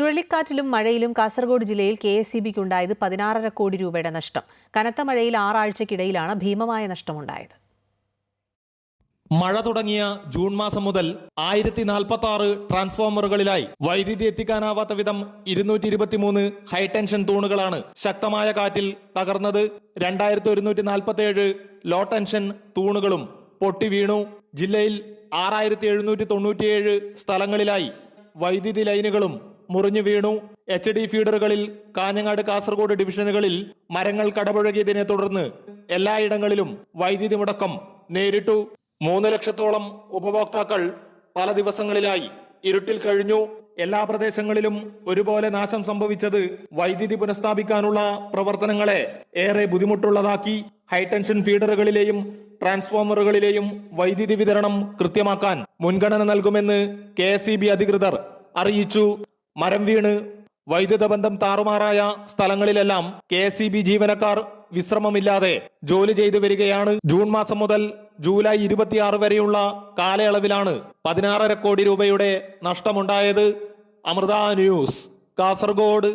ചുഴലിക്കാറ്റിലും മഴയിലും കാസർഗോഡ് ജില്ലയിൽ K S C ബിക്ക് ഉണ്ടായത് പതിനാറര കോടി രൂപയുടെ നഷ്ടം. കനത്ത മഴയിൽ ആറാഴ്ചക്കിടയിലാണ് ഭീമമായ നഷ്ടമുണ്ടായത്. മഴ തുടങ്ങിയ ജൂൺ മാസം മുതൽ ആയിരത്തി നാൽപ്പത്തി ആറ് ട്രാൻസ്ഫോമറുകളിലായി വൈദ്യുതി എത്തിക്കാനാവാത്ത വിധം ഇരുന്നൂറ്റി ഇരുപത്തിമൂന്ന് ഹൈടെൻഷൻ തൂണുകളാണ് ശക്തമായ കാറ്റിൽ തകർന്നത്. രണ്ടായിരത്തി ഒരുന്നൂറ്റി നാൽപ്പത്തി ഏഴ് ലോ ടെൻഷൻ തൂണുകളും പൊട്ടി വീണു. ജില്ലയിൽ ആറായിരത്തി എഴുന്നൂറ്റി തൊണ്ണൂറ്റിയേഴ് സ്ഥലങ്ങളിലായി വൈദ്യുതി ലൈനുകളും മുറിഞ്ഞു വീണു. എച്ച് ഡി ഫീഡറുകളിൽ കാഞ്ഞങ്ങാട് കാസർഗോഡ് ഡിവിഷനുകളിൽ മരങ്ങൾ കടപുഴകിയതിനെ തുടർന്ന് എല്ലായിടങ്ങളിലും വൈദ്യുതി മുടക്കം നേരിട്ടു. മൂന്ന് ലക്ഷത്തോളം ഉപഭോക്താക്കൾ പല ദിവസങ്ങളിലായി ഇരുട്ടിൽ കഴിഞ്ഞു. എല്ലാ പ്രദേശങ്ങളിലും ഒരുപോലെ നാശം സംഭവിച്ചത് വൈദ്യുതി പുനഃസ്ഥാപിക്കാനുള്ള പ്രവർത്തനങ്ങളെ ഏറെ ബുദ്ധിമുട്ടുള്ളതാക്കി. ഹൈടെൻഷൻ ഫീഡറുകളിലെയും ട്രാൻസ്ഫോമറുകളിലെയും വൈദ്യുതി വിതരണം കൃത്യമാക്കാൻ മുൻഗണന നൽകുമെന്ന് കെ അധികൃതർ അറിയിച്ചു. മരം വീണ് വൈദ്യുത ബന്ധം താറുമാറായ സ്ഥലങ്ങളിലെല്ലാം കെ എസ് ജീവനക്കാർ വിശ്രമമില്ലാതെ ജോലി ചെയ്തു വരികയാണ്. ജൂൺ മാസം മുതൽ ജൂലൈ ഇരുപത്തിയാറ് വരെയുള്ള കാലയളവിലാണ് പതിനാറര കോടി രൂപയുടെ നഷ്ടമുണ്ടായത്. അമൃത ന്യൂസ് കാസർഗോഡ്.